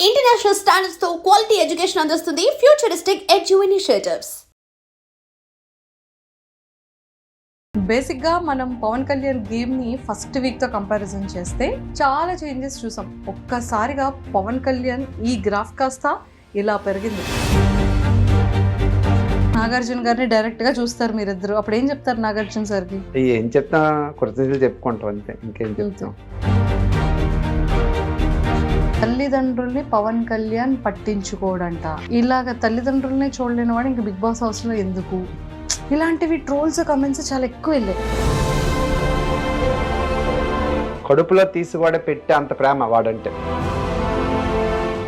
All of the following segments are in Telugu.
ఇంటర్నేషనల్ స్టాండర్డ్స్తో క్వాలిటీ ఎడ్యుకేషన్ అందిస్తుంది. ఫ్యూచరిస్టిక్ ఎడ్యు ఇనిషియేటివ్స్ బేసిక్గా మనం పవన్ కళ్యాణ్ గేమ్ని ఫస్ట్ వీక్తో కంపారిజన్ చేస్తే చాలా చేంజెస్ చూసాం. ఒక్కసారిగా పవన్ కళ్యాణ్ ఈ గ్రాఫ్ కాస్త ఇలా పెరిగింది. నాగార్జున గారిని డైరెక్ట్గా చూస్తారు మీరిద్దరు. అప్పుడు ఏం చెప్తారు నాగార్జున సార్కి? ఏం చెప్తా కృతజ్ఞతలు చెప్పుకుంటాం అంతే. ఇంకేం చెప్తాం? తల్లిదండ్రుల్ని పవన్ కళ్యాణ్ పట్టించుకోడంట. ఇలాగ తల్లిదండ్రుల్ని చూడలేని వాడు ఇంక బిగ్ బాస్ హౌస్లో ఎందుకు? ఇలాంటివి ట్రోల్స్ కమెంట్స్ చాలా ఎక్కువ వెళ్ళాయి కడుపులో తీసి కూడా పెట్టే అంత ప్రేమ వాడంటే.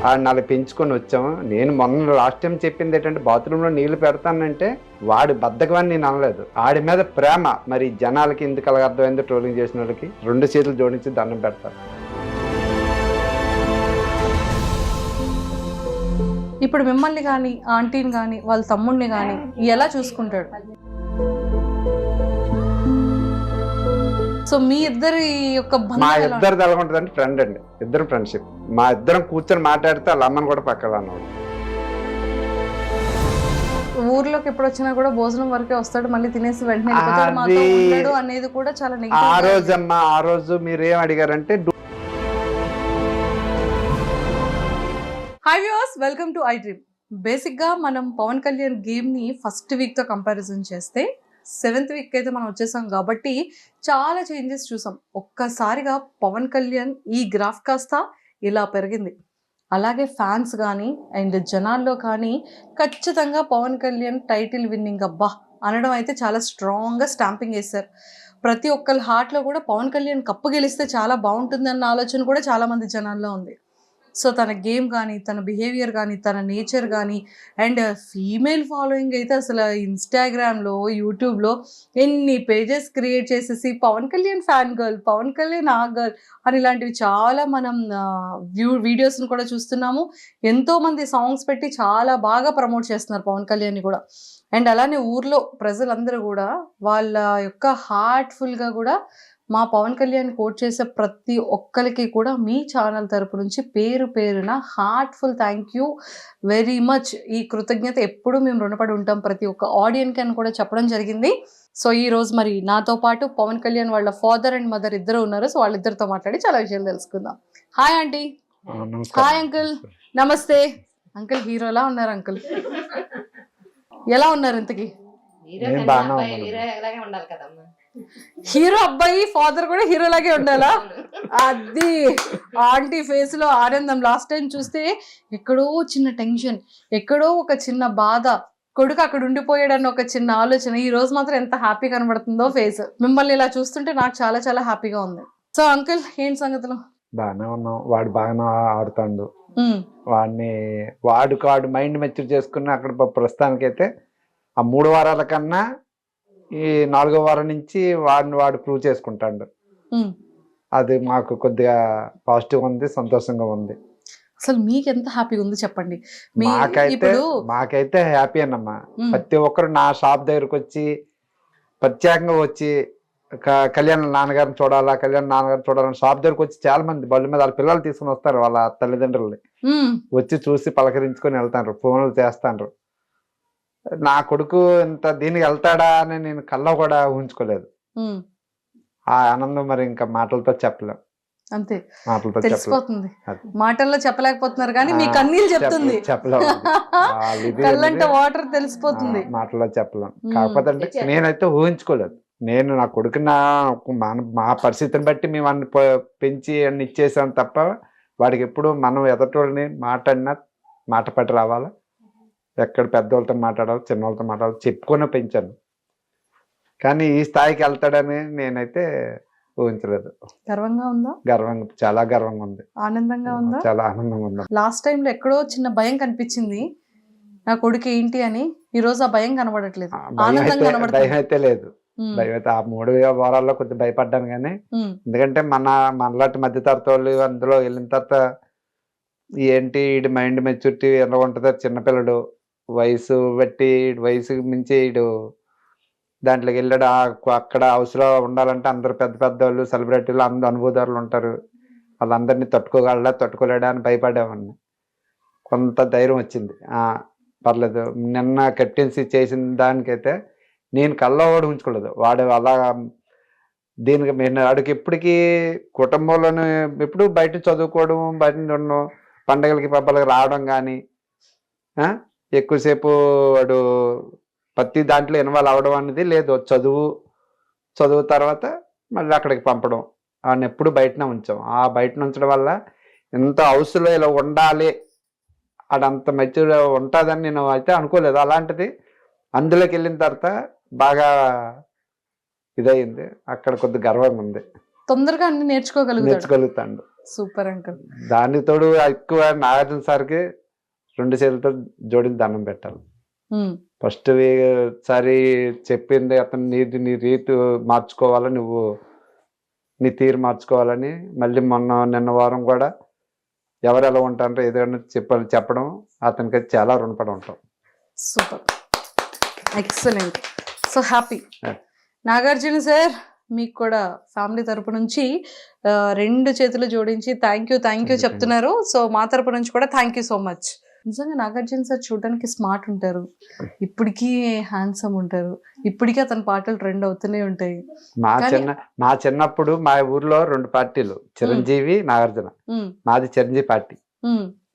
ఆడిని అలా పెంచుకొని వచ్చాము నేను మొన్న లాస్ట్ టైం చెప్పింది ఏంటంటే బాత్రూంలో నీళ్ళు పెడతానంటే వాడి బద్దకమని నేను అనలేదు. ఆడి మీద ప్రేమ. మరి జనాలకి ఎందుకు అలాగ అర్థమైందో ట్రోలింగ్ చేసిన వాళ్ళకి రెండు చేతులు జోడించి దండం పెడతారు. ఇప్పుడు మిమ్మల్ని కానీ ఆంటీని కానీ వాళ్ళ తమ్ముడిని కానీ ఎలా చూసుకుంటాడు? సో మీ ఇద్దరి యొక్క మా ఇద్దరు ఎలా ఉంటుందంటే ఫ్రెండ్ అండి. ఇద్దరు ఫ్రెండ్షిప్ మా ఇద్దరం కూర్చొని మాట్లాడితే వాళ్ళ అమ్మని కూడా పక్కన అన్నవాడు ఊర్లోకి ఎప్పుడు వచ్చినా కూడా భోజనం వరకే వస్తాడు మళ్ళీ తినేసి వెంటనే వెళ్ళిపోతాడు. మాతో అది- ఉండడు అనేది కూడా చాలా ఆ రోజు అమ్మ ఆ రోజు మీరు ఏం అడిగారంటే hi hi viewers welcome to iDream బేసిక్గా మనం పవన్ కళ్యాణ్ గేమ్ని ఫస్ట్ వీక్తో కంపారిజన్ చేస్తే సెవెంత్ వీక్ అయితే మనం వచ్చేసాం కాబట్టి చాలా చేంజెస్ చూసాం. ఒక్కసారిగా పవన్ కళ్యాణ్ ఈ గ్రాఫ్ కాస్త ఇలా పెరిగింది. అలాగే ఫ్యాన్స్ కానీ అండ్ జనాల్లో కానీ ఖచ్చితంగా పవన్ కళ్యాణ్ టైటిల్ విన్నింగ్ అబ్బా అనడం అయితే చాలా స్ట్రాంగ్గా స్టాంపింగ్ వేశారు ప్రతి ఒక్కరి హార్ట్లో కూడా పవన్ కళ్యాణ్ కప్పు గెలిస్తే చాలా బాగుంటుంది అన్న ఆలోచన కూడా చాలా మంది జనాల్లో ఉంది. సో తన గేమ్ కానీ తన బిహేవియర్ కానీ తన నేచర్ కానీ అండ్ ఫీమేల్ ఫాలోయింగ్ అయితే అసలు ఇన్స్టాగ్రామ్లో యూట్యూబ్లో ఎన్ని పేజెస్ క్రియేట్ చేసేసి పవన్ కళ్యాణ్ ఫ్యాన్ గర్ల్ పవన్ కళ్యాణ్ ఆ గర్ల్ అని ఇలాంటివి చాలా మనం వ్యూ వీడియోస్ని కూడా చూస్తున్నాము. ఎంతోమంది సాంగ్స్ పెట్టి చాలా బాగా ప్రమోట్ చేస్తున్నారు పవన్ కళ్యాణ్ని కూడా. అండ్ అలానే ఊర్లో ప్రజలందరూ కూడా వాళ్ళ యొక్క హార్ట్ఫుల్గా కూడా మా పవన్ కళ్యాణ్ కోట్ చేసే ప్రతి ఒక్కరికి కూడా మీ ఛానల్ తరపు నుంచి పేరు పేరున heartful thank you very much ఈ కృతజ్ఞత ఎప్పుడూ మేము రుణపడి ఉంటాం ప్రతి ఒక్క ఆడియన్కి అని కూడా చెప్పడం జరిగింది. సో ఈ రోజు మరి నాతో పాటు పవన్ కళ్యాణ్ వాళ్ళ ఫాదర్ అండ్ మదర్ ఇద్దరు ఉన్నారు. సో వాళ్ళిద్దరితో మాట్లాడి చాలా విషయాలు తెలుసుకుందాం. Hi aunty. Hi uncle namaste. Uncle హీరోలా ఉన్నారు అంకుల్ ఎలా ఉన్నారు ఇంతకీ? హీరో అబ్బాయి ఉన్నాను. హీరో లాగే ఉండాలి? ఫాదర్ కూడా హీరోలాగే అది ఆంటీ ఫేస్లో ఆనందం. లాస్ట్ టైం చూస్తే ఎక్కడో చిన్న టెన్షన్ ఎక్కడో ఒక చిన్న బాధ. కొడుకు అక్కడ ఉండిపోయాడన్న ఒక చిన్న ఆలోచన. ఈ రోజు మాత్రం ఎంత హ్యాపీ కనబడుతుందో ఫేస్ మిమ్మల్ని ఇలా చూస్తుంటే నాకు చాలా చాలా హ్యాపీగా ఉంది. సో అంకుల్ ఏంటి సంగతులు? బాగానే ఉన్నాం. వాడు బాగానే ఆడుతాడు. వాడిని వాడుకు వాడు మైండ్ మెచ్యూర్ చేసుకుని అక్కడ ప్రస్తుతానికైతే ఆ మూడు వారాల కన్నా ఈ నాలుగో వారం నుంచి వాడిని వాడు ప్రూవ్ చేసుకుంటాడు. అది మాకు కొద్దిగా పాజిటివ్ ఉంది సంతోషంగా ఉంది. అసలు మీకు ఎంత హ్యాపీగా ఉంది చెప్పండి. మాకైతే మాకైతే హ్యాపీ అన్నమ్మా. ప్రతి ఒక్కరు నా షాప్ దగ్గరకు వచ్చి ప్రత్యేకంగా వచ్చి కళ్యాణ్ నాన్నగారిని చూడాలా కళ్యాణ్ నాన్నగారిని చూడాలని షాప్ దగ్గరకు వచ్చి చాలా మంది బళ్ళు మీద వాళ్ళ పిల్లలు తీసుకుని వస్తారు వాళ్ళ తల్లిదండ్రుల్ని. వచ్చి చూసి పలకరించుకొని వెళ్తారు ఫోన్లు చేస్తాండ్రు. నా కొడుకు ఇంత దీనికి వెళ్తాడా అని నేను కళ్ళ కూడా ఊహించుకోలేదు. ఆ ఆనందం మరి ఇంకా మాటలతో చెప్పలేం. అంతే. తెలిసిపోతుంది. మాటల్లో చెప్పలేకపోతున్నారు కానీ మీ కన్నీళ్ళు చెప్తుంది. కళ్ళంటే వాటర్ తెలిసిపోతుంది. మాటల్లో చెప్పలేం. కాకపోతే అంటే. నేనైతే ఊహించుకోలేదు. నేను నా కొడుకు నా మన మా పరిస్థితిని బట్టి మేము అన్ని పెంచి అన్ని ఇచ్చేసాం తప్ప వాడికి ఎప్పుడు మనం ఎదటోళ్ళని మాట్లాడినా మాట పట్టి రావాలా? ఎక్కడ పెద్దవాళ్ళతో మాట్లాడాలి చిన్నవాళ్ళతో మాట్లాడాలి చెప్పుకొని పెంచాను. కానీ ఈ స్థాయికి వెళ్తాడని నేనైతే ఊహించలేదు. గర్వంగా ఉందా? గర్వంగా చాలా గర్వంగా ఉంది. ఆనందంగా ఉందా? చాలా ఆనందంగా ఉంది. లాస్ట్ టైం లో ఎక్కడో చిన్న భయం కనిపించింది. నా కొడుకు ఏంటి అని ఈ రోజు ఆ భయం కనబడట్లేదు. భయం అయితే లేదు. భయం అయితే ఆ మూడు వారాల్లో కొద్దిగా భయపడ్డాను కానీ ఎందుకంటే మన మనలాంటి మధ్య తరగతి వాళ్ళు అందులో వెళ్ళిన తర్వాత ఏంటి ఈడు మైండ్ మెచ్యూరిటీ ఎలా ఉంటుందో చిన్నపిల్లడు వయసు బట్టి ఈడు వయసు మించి ఈడు దాంట్లోకి వెళ్ళాడు. ఆ- అక్కడ హౌస్లో ఉండాలంటే అందరు పెద్ద పెద్ద వాళ్ళు సెలబ్రిటీలు అందరు అనుభూతులు ఉంటారు. వాళ్ళందరినీ తట్టుకోగలడా తట్టుకోలేడా అని భయపడేవాడిని. కొంత ధైర్యం వచ్చింది. పర్లేదు. నిన్న కెప్టెన్సీ చేసిన దానికైతే నేను కల్లో వాడు ఉంచుకోలేదు. వాడు అలా దీనికి నేను వాడికి ఎప్పటికీ కుటుంబంలోనే ఎప్పుడు బయట చదువుకోవడం బయట ఉండడం పండగలకి పబ్బలకి రావడం కానీ ఎక్కువసేపు వాడు ప్రతి దాంట్లో ఇన్వాల్వ్ అవ్వడం అనేది లేదు. చదువు చదువు తర్వాత మళ్ళీ అక్కడికి పంపడం. వాడిని ఎప్పుడు బయటనే ఉంచాం. ఆ బయట ఉంచడం వల్ల ఇంత హౌస్లో ఇలా ఉండాలి అడంత మెచ్యూర్ ఉంటుందని నేను అయితే అనుకోలేదు. అలాంటిది అందులోకి వెళ్ళిన తర్వాత బాగా ఇదయింది. అక్కడ కొద్ది గర్వంగా ఉంది. తొందరగా అన్ని నేర్చుకోగలుగుతాడు. నేర్చుగలుగుతాడు సూపర్ అంకుల్. దానికి తోడు ఎక్కువ నాగార్జున సార్కి రెండు చేతులతో జోడించి దండం పెట్టాలి. ఫస్ట్ సారి చెప్పింది అతను నీ నీ రీతి మార్చుకోవాలి నువ్వు నీ తీరు మార్చుకోవాలని మళ్ళీ మొన్న నిన్న వారం కూడా ఎవరు ఎలా ఉంటారో ఏదైనా చెప్పాలి చెప్పడం అతనికి చాలా రుణపడి ఉంటాం. Super. Excellent. So happy. Nagarjuna sir మీకు కూడా ఫ్యామిలీ తరపు నుంచి రెండు చేతులు జోడించి థ్యాంక్ యూ థ్యాంక్ యూ చెప్తున్నారు. సో మా తరపు నుంచి కూడా థ్యాంక్ యూ సో మచ్. నిజంగా నాగార్జున సార్ చూడడానికి స్మార్ట్ ఉంటారు. ఇప్పటికీ హ్యాండ్సమ్ ఉంటారు. ఇప్పటికీ అతని పాటలు ట్రెండ్ అవుతూనే ఉంటాయి. మా కానీ- చిన్న మా చిన్నప్పుడు మా ఊర్లో రెండు పార్టీలు చిరంజీవి నాగార్జున. మాది Chiranjeevi party.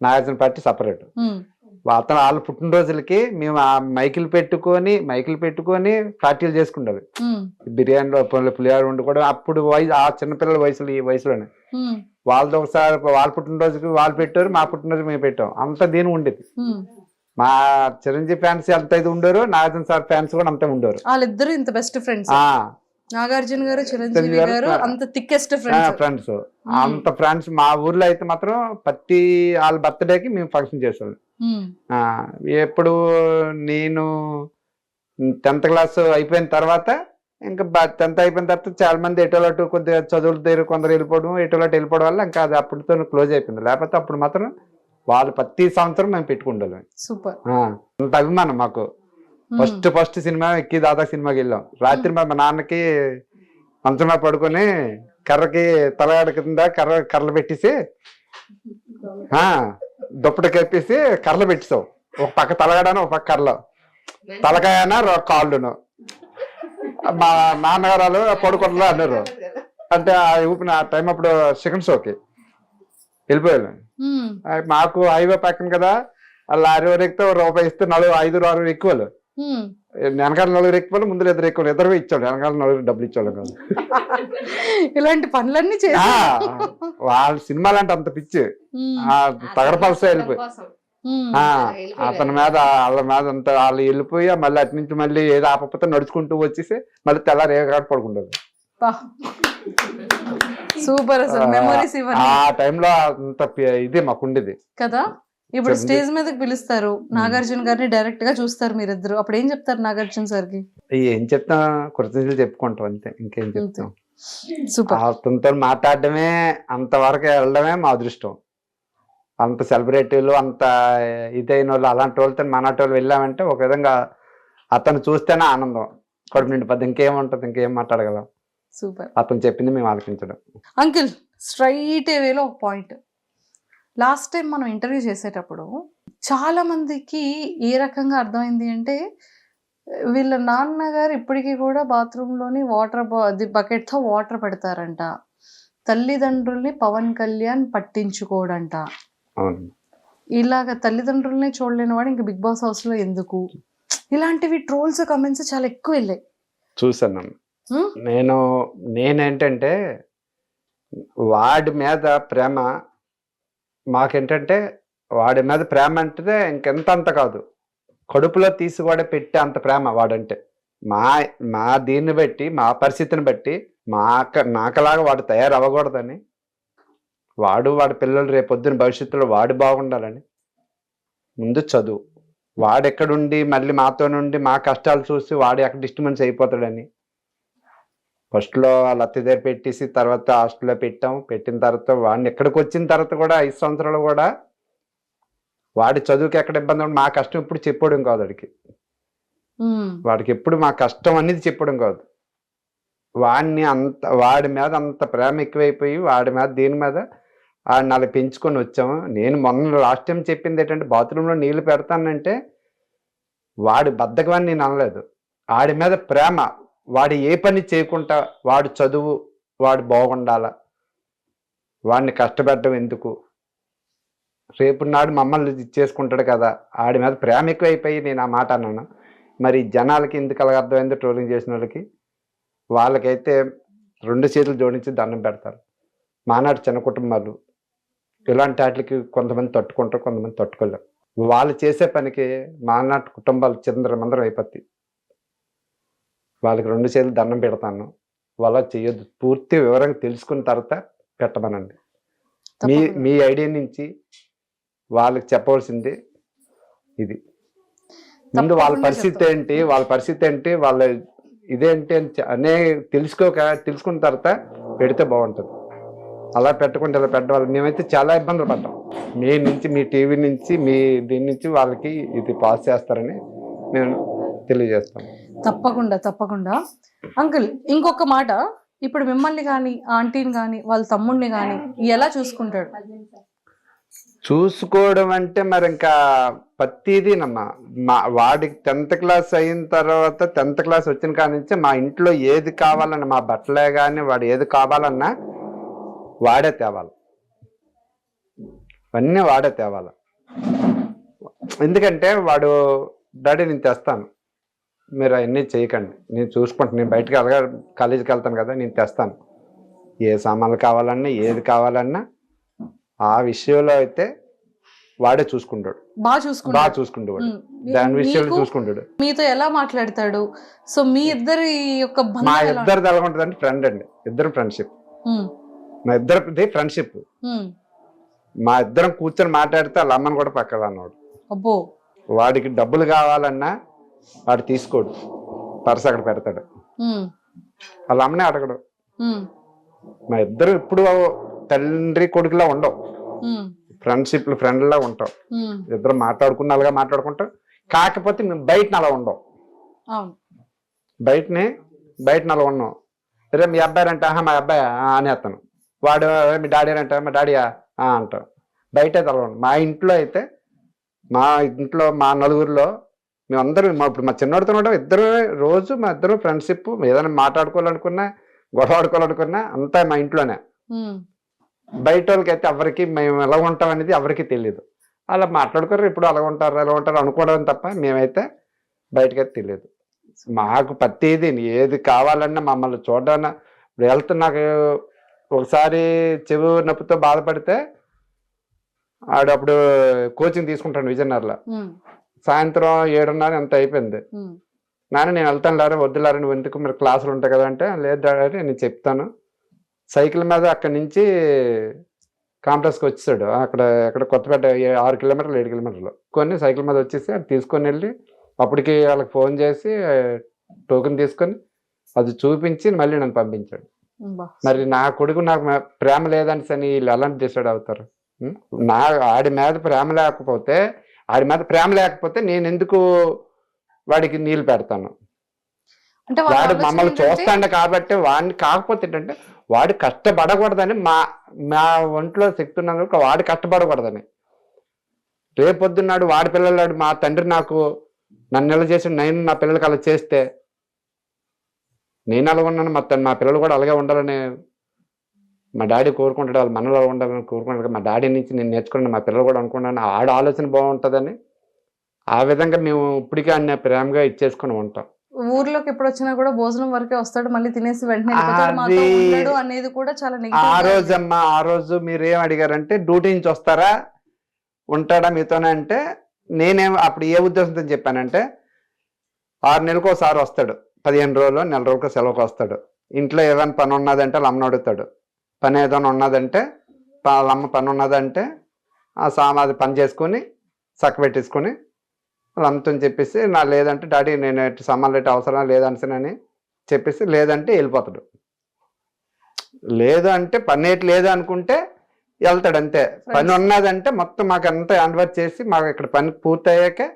Nagarjuna party separate. అతను వాళ్ళ పుట్టినరోజులకి మేము ఆ మైకులు పెట్టుకొని మైకులు పెట్టుకొని పార్టీలు చేసుకుంటారు బిర్యానీలో పులి- పులిహోర వండుకోవడం అప్పుడు వయసు ఆ చిన్నపిల్లల వయసులో ఈ వయసులోనే. వాళ్ళది ఒకసారి వాళ్ళ పుట్టినరోజుకి వాళ్ళు పెట్టారు మా పుట్టినరోజు మేము పెట్టాం. అంత దీని ఉండేది. మా చిరంజీవి ఫ్యాన్స్ ఎంత ఇది ఉండరు నాగార్జున సార్ ఫ్యాన్స్ కూడా అంతే ఉండరు వాళ్ళిద్దరు ఇంత బెస్ట్ ఫ్రెండ్స్ నాగార్జున గారు చిరంజీవి గారు అంత థిక్కెస్ట్ ఫ్రెండ్స్ ఫ్రెండ్స్ అంత ఫ్రెండ్స్ మా ఊర్లో అయితే మాత్రం ప్రతి వాళ్ళ బర్త్డేకి మేము ఫంక్షన్ చేసేవాళ్ళం. ఎప్పుడు నేను టెన్త్ క్లాస్ అయిపోయిన తర్వాత ఇంకా టెన్త్ అయిపోయిన తర్వాత చాలా మంది ఎటోలు అటు కొద్దిగా చదువుల దగ్గర కొందరు వెళ్ళిపోవడం ఎటోలు అటు వెళ్ళిపోవడం వల్ల ఇంకా అది అప్పటితో క్లోజ్ అయిపోయింది. లేకపోతే అప్పుడు మాత్రం వాళ్ళు ప్రతి సంవత్సరం మేము పెట్టుకుంటాం సూపర్. అంత అభిమానం మాకు. ఫస్ట్ ఫస్ట్ సినిమా ఎక్కి దాదా సినిమాకి వెళ్ళాం. రాత్రి మా నాన్నకి మంచం మీద పడుకొని కర్రకి తలగాడ కింద కర్ర కర్రలు పెట్టేసి ఆ దుప్పటి కప్పేసి కర్రలు పెట్టేసావు ఒక పక్క తలగాడను ఒక పక్క కర్రలు. తలకాయన కాళ్ళును. మా నాన్నగారు పడుకుంటున్నా అన్నారు. అంటే ఆ ఊపిన ఆ టైం అప్పుడు సెకండ్ షోకి వెళ్ళిపోయాను మాకు హైవే పక్కన కదా ఆ లారీ వారు ఎక్కితే రూపాయి ఇస్తే నలుగురు ఐదు ఆరు ఎక్కువలు. వెనకాల నలుగురు ఎక్కువ ముందు ఇద్దరు ఎక్కువ ఇద్దరు ఇచ్చాడు వెనకాల నలుగురు డబ్బులు ఇచ్చాడు కాదు. ఇలాంటి పనులన్నీ వాళ్ళ సినిమాలు అంటే అంత పిచ్చి. ఆ తగడపలసే వెళ్ళిపోయి. అతని మీద వాళ్ళ మీద అంత వాళ్ళు వెళ్ళిపోయి మళ్ళీ అటు నుంచి మళ్ళీ ఏదో ఆపకపోతే నడుచుకుంటూ వచ్చేసి మళ్ళీ తెల్లారి ఏ కాడ పడుకుంటారు సూపర్ మెమరీస్ ఆ టైంలో అంత ఇది మాకు ఉండేది కదా? ఇప్పుడు. స్టేజ్ మీదకి పిలుస్తారు. నాగార్జున గారిని డైరెక్ట్గా చూస్తారు మీరిద్దరు. అప్పుడు ఏం చెప్తారు నాగార్జున సార్కి ఏం చెప్తాం? కృతజ్ఞతలు చెప్పుకుంటాం అంతే. ఇంకేం చెప్తాం? సూపర్. అతనితో మాట్లాడడమే అంతవరకు వెళ్ళడమే మా అదృష్టం. అంత సెలబ్రిటీలు అంత ఇదైన వాళ్ళు అలాంటి వాళ్ళతో మనటి వాళ్ళు వెళ్ళామంటే ఒక విధంగా అతను చూస్తేనే ఆనందం. కడుపు నిండి పది ఇంకేం ఉంటుంది ఇంకేం మాట్లాడగలం. సూపర్. అతను చెప్పింది మేము ఆలకించడం. అంకిల్ స్ట్రైట్ వేలో ఒక పాయింట్. లాస్ట్ టైం మనం ఇంటర్వ్యూ చేసేటప్పుడు చాలా మందికి ఏ రకంగా అర్థమైంది అంటే వీళ్ళ నాన్నగారు ఇప్పటికీ కూడా బాత్రూంలోని వాటర్ అది బకెట్తో వాటర్ పెడతారంట. తల్లిదండ్రుల్ని పవన్ కళ్యాణ్ పట్టించుకోడంట. ఇలాగ తల్లిదండ్రుల్ని చూడలేని వాడు ఇంకా బిగ్ బాస్ హౌస్లో ఎందుకు? ఇలాంటివి ట్రోల్స్ కమెంట్స్ చాలా ఎక్కువ వెళ్ళాయి. చూసాను? నేను నేనేంటంటే వాడి మీద ప్రేమ మాకేంటంటే వాడి మీద ప్రేమ అంటే ఇంకెంత అంత కాదు. కడుపులో తీసి కూడా పెట్టే అంత ప్రేమ వాడంటే. మా మా దీన్ని బట్టి మా పరిస్థితిని బట్టి మాక నాకలాగా వాడు తయారు అవ్వకూడదని వాడు వాడి పిల్లలు రేపొద్దున భవిష్యత్తులో వాడు బాగుండాలని. ముందు చదువు. వాడు ఎక్కడుండి మళ్ళీ మాతో నుండి మా కష్టాలు చూసి వాడు ఎక్కడ డిస్టర్బెన్స్ అయిపోతాడని. ఫస్ట్లో వాళ్ళ అత్త దగ్గర పెట్టేసి తర్వాత హాస్టల్లో పెట్టాం. పెట్టిన తర్వాత వాడిని ఎక్కడికి వచ్చిన తర్వాత కూడా ఐదు సంవత్సరాలు కూడా వాడి చదువుకి ఎక్కడ ఇబ్బంది ఉంది మా కష్టం ఎప్పుడు చెప్పడం కాదు వాడికి. వాడికి ఎప్పుడు మా కష్టం అనేది చెప్పడం కాదు. వాడిని అంత వాడి మీద అంత ప్రేమ ఎక్కువైపోయి వాడి మీద దీని మీద ఆడిని అలా పెంచుకొని వచ్చాము. నేను మొన్న లాస్ట్ టైం చెప్పింది ఏంటంటే బాత్రూంలో నీళ్ళు పెడతానంటే వాడి బద్దకమని నేను అనలేదు. వాడి మీద ప్రేమ వాడు ఏ పని చేయకుండా వాడు చదువు వాడు బాగుండాల? వాడిని కష్టపెట్టడం ఎందుకు? రేపు నాడు మమ్మల్ని చేసుకుంటాడు కదా ఆడి మీద ప్రేమ ఎక్కువైపోయి నేను ఆ మాట అన్నాను. మరి జనాలకి ఎందుకు అలాగ అర్థమైందో ట్రోలింగ్ చేసిన వాళ్ళకి వాళ్ళకైతే రెండు చేతులు జోడించి దండం పెడతారు. మానాడు చిన్న కుటుంబాలు. ఇలాంటి వాటికి కొంతమంది తట్టుకుంటారు కొంతమంది తట్టుకోలేరు. వాళ్ళు చేసే పనికి మానాటి కుటుంబాలు చిందరమందరం అయిపోతాయి వాళ్ళకి రెండు చేతులు దండం పెడతాను. వాళ్ళ చేయొద్దు. పూర్తి వివరంగా తెలుసుకున్న తర్వాత పెట్టమనండి. మీ. మీ ఐడియా నుంచి వాళ్ళకి చెప్పవలసింది ఇది. ముందు వాళ్ళ పరిస్థితి. ఏంటి వాళ్ళ పరిస్థితి ఏంటి వాళ్ళ ఇదేంటి అని అనే తెలుసుకోక తెలుసుకున్న తర్వాత పెడితే బాగుంటుంది. అలా పెట్టకుండా ఇలా పెట్టడం మేమైతే చాలా ఇబ్బందులు పడ్డాం. మీ నుంచి మీ టీవీ నుంచి మీ దీని నుంచి వాళ్ళకి ఇది పాస్ చేస్తారని నేను తెలియజేస్తాను తప్పకుండా తప్పకుండా. అంకుల్ ఇంకొక మాట. ఇప్పుడు మిమ్మల్ని కానీ ఆంటీని కానీ వాళ్ళ తమ్ముడిని కానీ ఎలా చూసుకుంటాడు? చూసుకోవడం అంటే మరి ఇంకా ప్రతిదీనమ్మా మా వాడికి టెన్త్ క్లాస్ అయిన తర్వాత టెన్త్ క్లాస్ వచ్చిన కాడి నుంచి మా ఇంట్లో ఏది కావాలన్నా మా బట్టలే కానీ వాడు ఏది కావాలన్నా వాడే తేవాలి అన్నీ వాడే తేవాలి ఎందుకంటే వాడు డాడీ నేను తెస్తాను. మీరు అవన్నీ చేయకండి. నేను చూసుకుంటాను నేను బయటకు వెళ్ళగా కాలేజీకి వెళ్తాను కదా నేను తెస్తాను. ఏ సామాన్లు కావాలన్నా ఏది కావాలన్నా ఆ విషయంలో అయితే వాడే చూసుకుంటాడు. బాగా బాగా చూసుకుంటాడు చూసుకుంటాడు ఉమ్. దాని విషయంలో చూసుకుంటాడు. మీతో ఎలా మాట్లాడతాడు? సో మీ ఇద్దరి యొక్క మా ఇద్దరు ఉంటుంది అంటే ఫ్రెండ్ అండి. ఇద్దరు ఫ్రెండ్షిప్ మా ఇద్దరిది ఫ్రెండ్షిప్. మా ఇద్దరం కూర్చొని మాట్లాడితే వాళ్ళ అమ్మని కూడా పక్కన అన్నాడు అబ్బో! వాడికి డబ్బులు కావాలన్నా వాడు తీసుకోడు. పర్స్ అక్కడ పెడతాడు. వాళ్ళ అమ్మనే అడగడు. మా ఇద్దరు ఎప్పుడు తండ్రి కొడుకులా ఉండవు ఫ్రెండ్షిప్ ఫ్రెండ్లా ఉంటాం. ఉమ్. ఇద్దరు మాట్లాడుకున్న అలాగా మాట్లాడుకుంటాం. కాకపోతే మేము బయట అలా ఉండవు బయటనే బయట అలా ఉన్నాం. రే మీ అబ్బాయి అంటే ఆహా మా అబ్బాయి అనేస్తాను. వాడు "ఏ, మీ డాడీ అంటే మా డాడీయా? అంటాం బయట ఉన్నాం మా ఇంట్లో అయితే మా ఇంట్లో మా నలుగురిలో మేమందరం మా ఇప్పుడు మా చిన్నోడితో ఉంటాం. ఇద్దరు రోజు మా ఇద్దరు ఫ్రెండ్షిప్ ఏదైనా మాట్లాడుకోవాలనుకున్నా గొడవ ఆడుకోవాలనుకున్నా అంతా మా ఇంట్లోనే. బయట వాళ్ళకి అయితే ఎవరికి మేము ఎలా ఉంటాం అనేది ఎవరికి తెలియదు అలా మాట్లాడుకోరు ఇప్పుడు అలా ఉంటారు ఎలా ఉంటారు అనుకోవడం తప్ప మేమైతే బయటకైతే తెలియదు మాకు ప్రతిదీ ఏది కావాలన్నా మమ్మల్ని చూడడానికి ఇప్పుడు వెళ్తే నాకు ఒకసారి చెవు నొప్పితో బాధపడితే ఆడు అప్పుడు కోచింగ్ తీసుకుంటాను విజయనగర్లో. సాయంత్రం ఏడున్నర ఎంత అయిపోయింది. నాన్న నేను వెళ్తాను లేరా? వద్దులారా నువ్వు ఎందుకు? మీరు క్లాసులు ఉంటాయి కదా అంటే లేదు డాడీ నేను చెప్తాను. సైకిల్ మీద అక్కడి నుంచి కాంప్లెక్స్కి వచ్చేసాడు. అక్కడ అక్కడ కొత్తపేట ఆరు కిలోమీటర్లు ఏడు కిలోమీటర్లు. కొన్ని సైకిల్ మీద వచ్చేసి అది తీసుకొని వెళ్ళి అప్పటికి వాళ్ళకి ఫోన్ చేసి టోకెన్ తీసుకొని అది చూపించి మళ్ళీ నన్ను పంపించాడు. మరి నా కొడుకు నాకు ప్రేమ లేదని సని వీళ్ళు ఎలాంటి డిసైడ్ అవుతారు? నా ఆడి మీద ప్రేమ లేకపోతే ఆడి మీద ప్రేమ లేకపోతే నేను ఎందుకు వాడికి నీళ్ళు పెడతాను? వాడు మమ్మల్ని చూస్తాడు కాబట్టి వాడిని కాకపోతే ఏంటంటే వాడు కష్టపడకూడదని మా మా ఒంట్లో శక్తి ఉన్నందుకు వాడు కష్టపడకూడదని. రేపొద్దున్నాడు వాడి పిల్లలాడు మా తండ్రి నాకు నన్ను ఎలా చేసి నేను నా పిల్లలకి అలా చేస్తే నేను అలా ఉన్నాను మా తన్- మా పిల్లలు కూడా అలాగే ఉండాలని మా డాడీ కోరుకుంటాడు వాళ్ళ మనలో ఉండాలని కోరుకుంటాడు. మా డాడీ నుంచి నేను నేర్చుకున్నాను మా పిల్లలు కూడా అనుకున్నాను ఆడ ఆలోచన బాగుంటుందని ఆ విధంగా మేము ఇప్పటికే అన్ని ప్రేమగా ఇచ్చేసుకుని ఉంటాం. ఊర్లోకి ఎప్పుడు వచ్చినా కూడా భోజనం వరకే వస్తాడు మళ్ళీ తినేసి వెంటనే అనేది కూడా చాలా ఆ రోజు అమ్మా ఆ రోజు మీరు ఏం అడిగారంటే డ్యూటీ నుంచి వస్తారా ఉంటాడా మీతోనే అంటే నేనేం అప్పుడు ఏ ఉద్దేశంతో చెప్పానంటే ఆరు నెలలకు ఒకసారి వస్తాడు. పదిహేను రోజులు నెల రోజులకు సెలవుకి వస్తాడు. ఇంట్లో ఏదైనా పని ఉన్నదంటే అమ్మని అడుగుతాడు. పని ఏదైనా ఉన్నదంటే అమ్మ పని ఉన్నదంటే ఆ సామాది పని చేసుకొని చక్క పెట్టేసుకొని వాళ్ళ అమ్మతో చెప్పేసి నా లేదంటే డాడీ నేను సామాన్లు ఎటు అవసరం లేదనిసినని చెప్పేసి లేదంటే వెళ్ళిపోతాడు. లేదు అంటే పని ఏటి లేదు అనుకుంటే వెళ్తాడు అంతే. పని ఉన్నదంటే మొత్తం మాకు అంతా అన్వర్ చేసి మాకు ఇక్కడ పని పూర్తయ్యాకే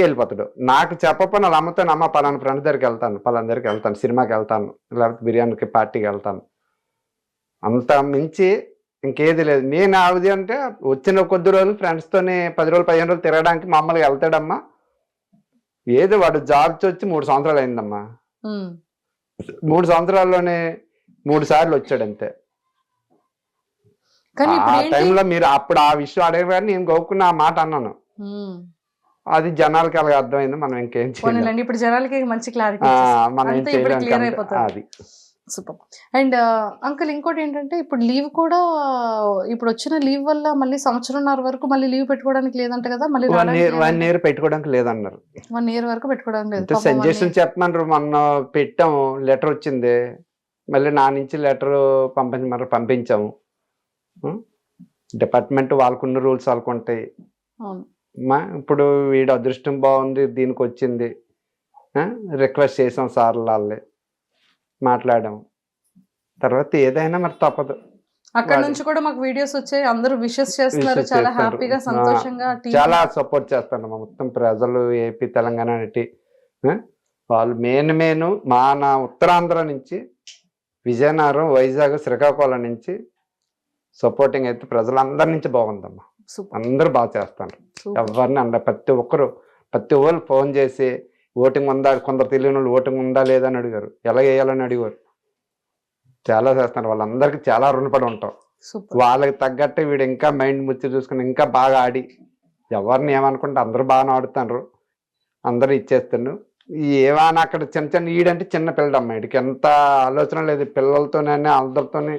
వెళ్ళిపోతాడు. నాకు చెప్పకపోయినా వాళ్ళ అమ్మతో అమ్మ పలానా ఫ్రెండ్ దగ్గరికి వెళ్తాను పలానా దగ్గరికి వెళ్తాను సినిమాకి వెళ్తాను లేకపోతే బిర్యానీకి పార్టీకి వెళ్తాను. అంత మించి ఇంకేది లేదు. నేను ఆవిది అంటే వచ్చిన కొద్ది రోజులు ఫ్రెండ్స్తోనే పది రోజులు పదిహేను రోజులు తిరగడానికి మామూలుగా వెళ్తాడమ్మా. ఏదో వాడు జాబ్స్ వచ్చి మూడు సంవత్సరాలు అయిందమ్మా. మూడు సంవత్సరాల్లోనే మూడు సార్లు వచ్చాడు అంతే. కానీ ఆ టైంలో మీరు అప్పుడు ఆ విషయం అడగగానే నేను గోక్కున్న ఆ మాట అన్నాను. అది జనాలకి అలాగ అర్థమైంది మనం ఇంకేం చేయలేం. ఇప్పుడు జనాలకి మంచి క్లారిటీ మనం ఏం చేయలేం. అది. సూపర్. అండ్ అంకుల్ ఇంకోటి ఏంటంటే ఇప్పుడు లీవ్ కూడా ఇప్పుడు వచ్చిన లీవ్ వల్ల మళ్ళీ సంవత్సరంన్నర వరకు మళ్ళీ లీవ్ పెట్టుకోవడానికి లేదంట కదా మళ్ళీ వన్ ఇయర్ వన్ ఇయర్ పెట్టుకోవడానికి లేదన్నారు. వన్ ఇయర్ వరకు పెట్టుకోవడానికి లేదు. సజెషన్. చెప్పమన్నారు మొన్న పెట్టాము లెటర్ వచ్చింది. మళ్ళీ నా నుంచి లెటర్ పంపించమన్నారు పంపించాము. డిపార్ట్మెంట్ వాళ్ళకున్న రూల్స్ వాళ్ళకు ఉంటాయి అవును. మా ఇప్పుడు వీడు అదృష్టం బాగుంది దీనికి వచ్చింది రిక్వెస్ట్ చేసాం సార్ వాళ్ళే మాట్లాడాము తర్వాత ఏదైనా మరి తప్పదు అక్కడ నుంచి కూడా మాకు వీడియోస్ వచ్చాయి అందరూ విషెస్ చేస్తున్నారు చాలా. హ్యాపీగా సంతోషంగా చాలా సపోర్ట్ చేస్తాను మొత్తం ప్రజలు ఏపీ తెలంగాణ? వాళ్ళు మెయిన్ మెయిన్ మా నా ఉత్తరాంధ్ర నుంచి విజయనగరం వైజాగ్ శ్రీకాకుళం నుంచి సపోర్టింగ్ అయితే ప్రజలందరి నుంచి బాగుందమ్మా అందరూ బాగా చేస్తారు. ఎవరిని అండ ప్రతి ఒక్కరు ప్రతి ఒక్కరు ఫోన్ చేసి ఓటింగ్ ఉందా కొందరు తెలియని వాళ్ళు ఓటింగ్ ఉందా లేదా అని అడిగారు. ఎలా వేయాలని అడిగారు. చాలా చేస్తున్నారు. వాళ్ళందరికీ చాలా రుణపడి ఉంటాం. వాళ్ళకి తగ్గట్టు వీడు ఇంకా మైండ్ ముచ్చి చూసుకుని ఇంకా బాగా ఆడి ఎవరిని ఏమనుకుంటే అందరూ బాగా ఆడుతున్నారు అందరూ ఇచ్చేస్తాను ఏమైనా అక్కడ చిన్న చిన్న ఈడంటే చిన్న పిల్లడమ్మ. వీడికి ఎంత ఆలోచన లేదు. పిల్లలతోనే అందరితోనే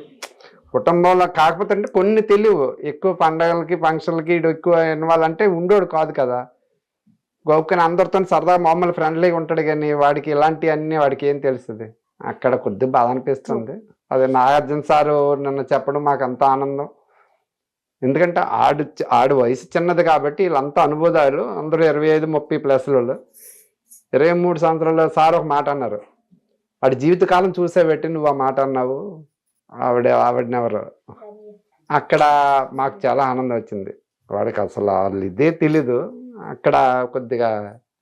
కుటుంబంలో కాకపోతే అంటే కొన్ని తెలియవు. ఎక్కువ పండగలకి ఫంక్షన్లకి ఇటు ఎక్కువ ఇన్వాల్వ్ అంటే ఉండోడు కాదు కదా. గౌక్కని అందరితో సరదా మామూలు ఫ్రెండ్లీగా ఉంటాడు కానీ వాడికి ఇలాంటివన్నీ వాడికి ఏం తెలుస్తుంది. అక్కడ కొద్ది బాధ అనిపిస్తుంది. అదే నాగార్జున సారు నిన్న చెప్పడం మాకు అంత ఆనందం. ఎందుకంటే ఆడు ఆడు వయసు చిన్నది కాబట్టి వీళ్ళంతా అనుభూతాలు అందరూ ఇరవై ఐదు ముప్పై ప్లస్లు ఇరవై మూడు సంవత్సరాల్లో సార్ ఒక మాట అన్నారు. వాడి జీవితకాలం చూసే పెట్టి నువ్వు ఆ మాట అన్నావు. ఆవిడ ఆవిడనెవరు అక్కడ మాకు చాలా ఆనందం వచ్చింది. వాడికి అసలు వాళ్ళు ఇదే తెలీదు. అక్కడ కొద్దిగా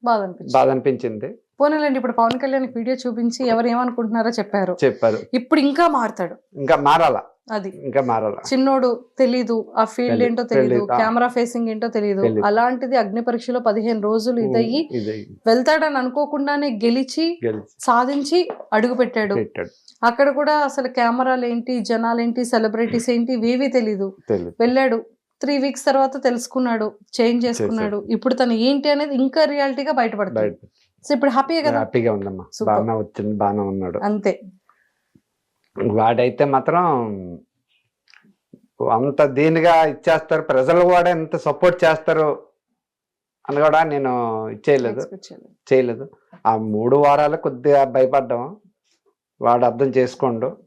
బాధ అనిపించింది. పోనీలేండి ఇప్పుడు పవన్ కళ్యాణ్ వీడియో చూపించి ఎవరు ఏమనుకుంటున్నారో చెప్పారు. చెప్పారు. ఇప్పుడు ఇంకా మారుతాడు. ఇంకా మారాల? అది. ఇంకా మారాల? చిన్నోడు తెలీదు ఆ ఫీల్డ్ ఏంటో తెలీదు. కెమెరా ఫేసింగ్ ఏంటో తెలీదు. అలాంటిది అగ్ని పరీక్షలో పదిహేను రోజులు ఇదయ్యి ఇది వెళ్తాడని అనుకోకుండానే గెలిచి సాధించి అడుగు పెట్టాడు. అక్కడ కూడా అసలు కెమెరాలు ఏంటి జనాలేంటి సెలబ్రిటీస్ ఏంటి ఇవేవి తెలీదు. తెలియదు వెళ్ళాడు. త్రీ వీక్స్ తర్వాత తెలుసుకున్నాడు చేంజ్ చేసుకున్నాడు. ఇప్పుడు తను ఏంటి అనేది ఇంకా రియాలిటీగా బయటపడుతుంది. బయట సో ఇప్పుడు హ్యాపీయే కదా? హ్యాపీగా ఉందమ్మా. బాగానే వచ్చింది బాగానే ఉన్నాడు. అంతే. వాడైతే మాత్రం అంత దీనిగా ఇచ్చేస్తారు ప్రజలు కూడా ఎంత సపోర్ట్ చేస్తారు అని కూడా నేను చేయలేదు. చేయలేదు. ఆ మూడు వారాలు కొద్దిగా భయపడ్డాం వాడు అర్థం చేసుకోండు.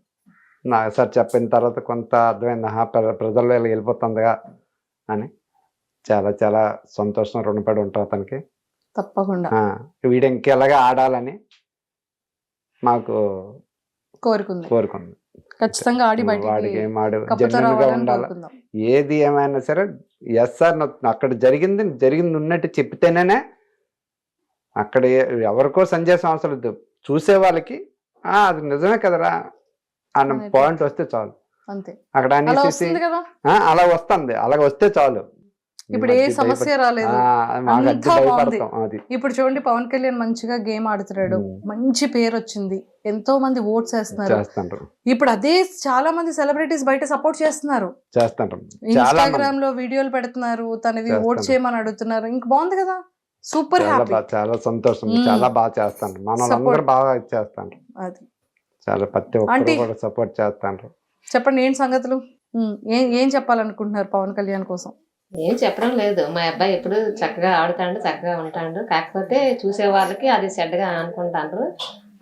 నా సార్ చెప్పిన తర్వాత కొంత అర్థమైంది. ప్రజల్లో వెళ్ళిపోతుందిగా అని. చాలా చాలా సంతోషం రుణపడి ఉంటాం అతనికి. తప్పకుండా. వీడు ఇంకెలాగా ఆడాలని మాకు కోరుకుంది. కోరుకుంది. ఖచ్చితంగా ఆడి వాడికి ఏం ఆడు ఉండాలి. ఏది ఏమైనా సరే ఎస్ సార్ అక్కడ జరిగింది జరిగింది ఉన్నట్టు చెప్తేనే అక్కడ ఎవరికో సందేశం అవసరం లేదు. చూసే వాళ్ళకి "ఆ, అది నిజమే కదరా. అన్న. పాయింట్ వస్తే చాలు. అంతే. అక్కడ అలా అనేసి వస్తుంది కదా. అలా వస్తుంది. అలా వస్తే చాలు. ఇప్పుడు ఏ సమస్య రాలేదు. ఇప్పుడు చూడండి పవన్ కళ్యాణ్ మంచిగా గేమ్ ఆడుతున్నాడు. మంచి పేరు వచ్చింది. ఎంతో మంది ఓట్స్ వేస్తున్నారు. ఇప్పుడు అదే చాలా మంది సెలబ్రిటీస్ బయట సపోర్ట్ చేస్తున్నారు. ఇన్స్టాగ్రామ్లో వీడియోలు పెడుతున్నారు. తనవి ఓట్. చేయమని అడుగుతున్నారు. ఇంక బాగుంది కదా. సూపర్ చాలా హ్యాపీ. బాగా చాలా సంతోషం. చాలా బాగా చేస్తాను. మన Support. బాగా ఇచ్చేస్తాను. అది. చాలా ప్రతి ఒక్కరు. కూడా సపోర్ట్ చేస్తాను. చెప్పండి ఏం సంగతులు? ఏం ఏం చెప్పాలనుకుంటున్నారు పవన్ కళ్యాణ్ కోసం? ఏం చెప్పడం లేదు. మా అబ్బాయి ఎప్పుడు చక్కగా ఆడుతాడు చక్కగా ఉంటాడు. కాకపోతే చూసే వాళ్ళకి అది చెడ్డగా అనుకుంటాండ్రు.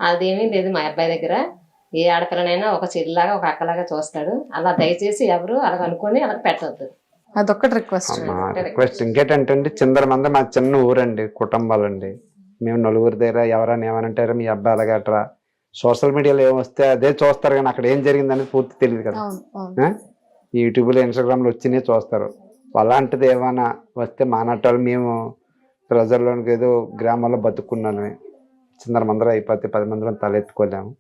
అదేమీ లేదు మా అబ్బాయి దగ్గర. ఏ ఆడపిల్లనైనా ఒక చెల్లిలాగా ఒక అక్కలాగా చూస్తాడు. అలా దయచేసి ఎవరు అలా అనుకొని అలా పెట్టవద్దు అదొక్కటి రిక్వెస్ట్ మా రిక్వెస్ట్ ఇంకేటంటే చిందర మంది మా చిన్న ఊరండి కుటుంబాలండి. మేము నలుగురి దగ్గర ఎవరైనా ఏమనంటారు మీ అబ్బాయి అలాగట్రా సోషల్ మీడియాలో ఏం వస్తే అదే చూస్తారు కానీ అక్కడ ఏం జరిగిందని పూర్తి తెలియదు కదా. ఆ? ఈ యూట్యూబ్లో ఇన్స్టాగ్రామ్లో వచ్చినాయి చూస్తారు. అలాంటిది ఏమైనా వస్తే మానట్టాలు మేము ప్రజల్లోనికి ఏదో గ్రామాల్లో బతుకున్నామే చిందర మందరం అయిపోతే పది మందిలో తలెత్తుకోలేము.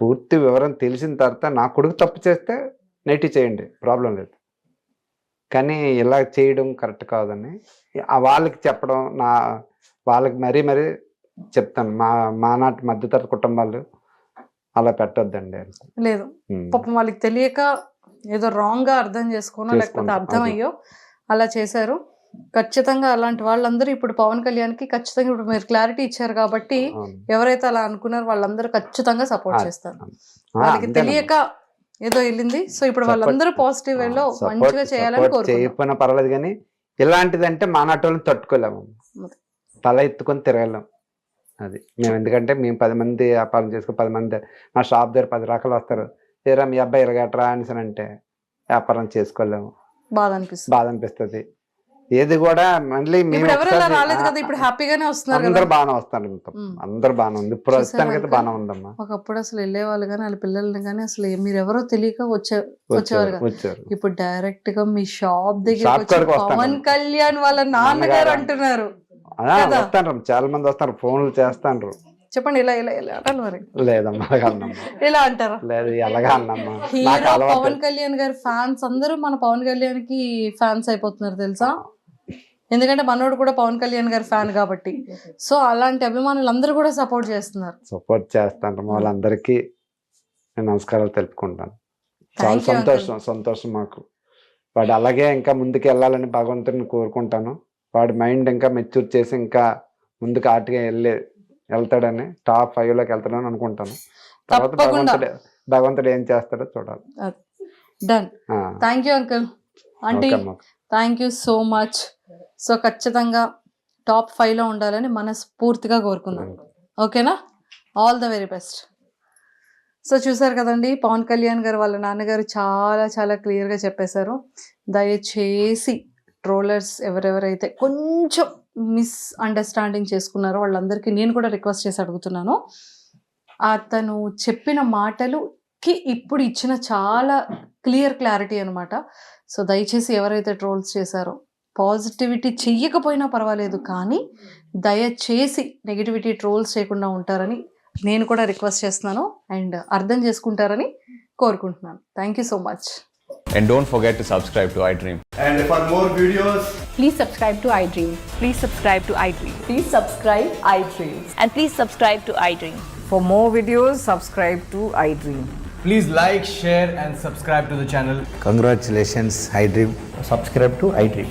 పూర్తి వివరం తెలిసిన తర్వాత నా కొడుకు తప్పు చేస్తే నెగిటివ్ చేయండి ప్రాబ్లం లేదు. కానీ ఇలా చేయడం కరెక్ట్ కాదని వాళ్ళకి చెప్పడం నా వాళ్ళకి మరీ మరీ చెప్తాను. మా మా నాటి మధ్యతరగతి కుటుంబాలు అలా పెట్టొద్దండి లేదు. పాపం వాళ్ళకి తెలియక ఏదో రాంగ్గా అర్థం చేసుకోనో లేకపోతే చేసుకుంటా, అర్థమయ్యో అలా చేశారు. ఖచ్చితంగా అలాంటి వాళ్ళందరూ ఇప్పుడు పవన్ కళ్యాణ్కి ఖచ్చితంగా ఇప్పుడు మీరు క్లారిటీ ఇచ్చారు కాబట్టి. ఎవరైతే అలా అనుకున్నారో వాళ్ళందరూ ఖచ్చితంగా సపోర్ట్ చేస్తారు. వాళ్ళకి. తెలియక ఏదో వెళ్ళింది. సో ఇప్పుడు వాళ్ళందరూ పాజిటివ్ వేలో మంచిగా చేయాలని చేయకపోయినా పర్వాలేదు కానీ ఇలాంటిదంటే మా నాటోళ్ళని తట్టుకోలేము. తల ఎత్తుకొని తిరగలేం. అది మేము ఎందుకంటే మేము పది మంది వ్యాపారం చేసుకుని పది మంది మా షాప్ దగ్గర పది రకాలు వస్తారు. ఏరా మీ అబ్బాయి ఇరగట్రా అని అంటే వ్యాపారం చేసుకోలేము. బాధ అనిపిస్తుంది. బాధ అనిపిస్తుంది. ఏది కూడా మళ్ళీ రాలేదు కదా ఇప్పుడు హ్యాపీగానే వస్తున్నారు అందరు బాగానే వస్తారు. అందరు బాగానే ఉంది. ప్రస్తుతానికి అయితే? బాగానే ఉందమ్మా. ఒకప్పుడు అసలు వెళ్ళేవాళ్ళు కానీ వాళ్ళ పిల్లల్ని కానీ అసలు మీరు ఎవరో తెలియక వచ్చే వచ్చేవారు ఇప్పుడు డైరెక్ట్గా మీ షాప్ దగ్గర. పవన్ కళ్యాణ్ వాళ్ళ నాన్నగారు. అంటున్నారు? వస్తాను. చాలా మంది వస్తారు. ఫోన్లు చేస్తాను చెప్పండి ఇలా ఇలా ఇలా అనాలి మరి. లేదమ్మా ఇలా అంటారా? లేదు ఎలాగా అన్నమ్మా హీరో పవన్ కళ్యాణ్ గారి ఫ్యాన్స్ అందరూ మన పవన్ కళ్యాణ్కి ఫ్యాన్స్ అయిపోతున్నారు తెలుసా? ఎందుకంటే మనోడు కూడా పవన్ కళ్యాణ్ గారి ఫ్యాన్ కాబట్టి. సో అలాంటి అభిమానులు అందరూ కూడా సపోర్ట్ చేస్తున్నారు. సపోర్ట్ చేస్తాను వాళ్ళందరికీ. నేను నమస్కారాలు తెలుపుకుంటాను. చాలా సంతోషం సంతోషం మాకు. వాడు అలాగే ఇంకా ముందుకు వెళ్ళాలని భగవంతుని కోరుకుంటాను. వాడి మైండ్ ఇంకా మెచ్యూర్ చేసి ఇంకా ముందుకు ఆటగా వెళ్ళే వెళ్తాడని టాప్ ఫైవ్లోకి వెళ్తాడని అనుకుంటాను. తర్వాత. భగవంతుడు భగవంతుడు ఏం చేస్తాడో చూడాలి. డన్ థ్యాంక్ యూ అంకుల్ అమ్మా. Thank you so much so ఖచ్చితంగా టాప్ ఫైవ్లో ఉండాలని మనస్ఫూర్తిగా కోరుకుందాం. ఓకేనా? All the very best so చూసారు కదండి పవన్ కళ్యాణ్ గారు వాళ్ళ నాన్నగారు చాలా చాలా క్లియర్గా చెప్పేశారు. దయచేసి ట్రోలర్స్ ఎవరెవరైతే కొంచెం మిస్ అండర్స్టాండింగ్ చేసుకున్నారో వాళ్ళందరికీ నేను కూడా రిక్వెస్ట్ చేసి అడుగుతున్నాను. అతను చెప్పిన మాటలుకి ఇప్పుడు ఇచ్చిన చాలా క్లియర్ క్లారిటీ అనమాట సో దయచేసి ఎవరైతే ట్రోల్స్ చేశారో పాజిటివిటీ చెయ్యకపోయినా పర్వాలేదు కానీ దయచేసి నెగిటివిటీ ట్రోల్స్ చేయకుండా ఉంటారని నేను కూడా రిక్వెస్ట్ చేస్తున్నాను అండ్ అర్థం చేసుకుంటారని కోరుకుంటున్నాను thank you so much And don't forget to subscribe to iDream. And for more videos, Please subscribe to iDream. Please subscribe to iDream. Please subscribe iDream. And please subscribe to iDream. For more videos, subscribe to iDream. please like, share, and subscribe to the channel. Congratulations, iDream. Subscribe to iDream.